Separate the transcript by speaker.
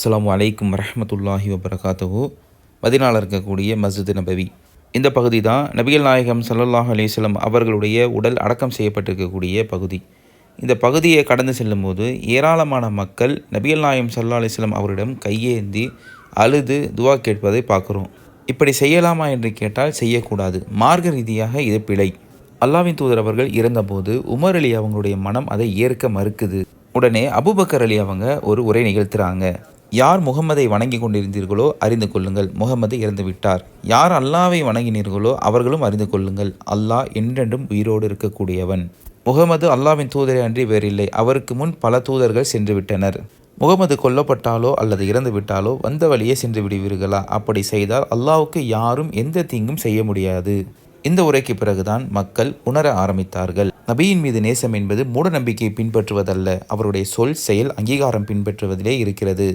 Speaker 1: அஸ்லாம் வலைக்கும் வரமத்துல்லாஹி வபரகாத்துஹு. மதினால் இருக்கக்கூடிய மஸ்ஜித் நபவி. இந்த பகுதி தான் நபிகள் நாயகம் சல்லாஹ் அலிஸ்லம் அவர்களுடைய உடல் அடக்கம் செய்யப்பட்டிருக்கக்கூடிய பகுதி. இந்த பகுதியை கடந்து செல்லும்போது ஏராளமான மக்கள் நபிகள் நாயகம் சல்லா அலிஸ்லம் அவரிடம் கையேந்தி அழுது துவா கேட்பதை பார்க்குறோம். இப்படி செய்யலாமா என்று கேட்டால் செய்யக்கூடாது. மார்க்க ரீதியாக இது பிழை. அல்லாவின் தூதர் அவர்கள் இறந்தபோது உமர் அலி அவங்களுடைய மனம் அதை ஏற்க மறுக்குது. உடனே அபுபக்கர் அலி அவங்க ஒரு உரை நிகழ்த்துறாங்க. யார் முகமதை வணங்கி கொண்டிருந்தீர்களோ அறிந்து கொள்ளுங்கள். முகமது இறந்துவிட்டார் யார் அல்லாவை வணங்கினீர்களோ அவர்களும் அறிந்து கொள்ளுங்கள். அல்லாஹ் என்றென்றும் உயிரோடு இருக்கக்கூடியவன். முகமது அல்லாவின் தூதரை அன்றி வேறில்லை. அவருக்கு முன் பல தூதர்கள் சென்றுவிட்டனர் முகமது கொல்லப்பட்டாலோ அல்லது இறந்துவிட்டாலோ வந்த வழியே சென்று விடுவீர்களா? அப்படி செய்தால் அல்லாவுக்கு யாரும் எந்த தீங்கும் செய்ய முடியாது. இந்த உரைக்கு பிறகுதான் மக்கள் உணர ஆரம்பித்தார்கள். நபியின் மீது நேசம் என்பது மூட நம்பிக்கையை பின்பற்றுவதல்ல. அவருடைய சொல் செயல் அங்கீகாரம் பின்பற்றுவதிலே இருக்கிறது.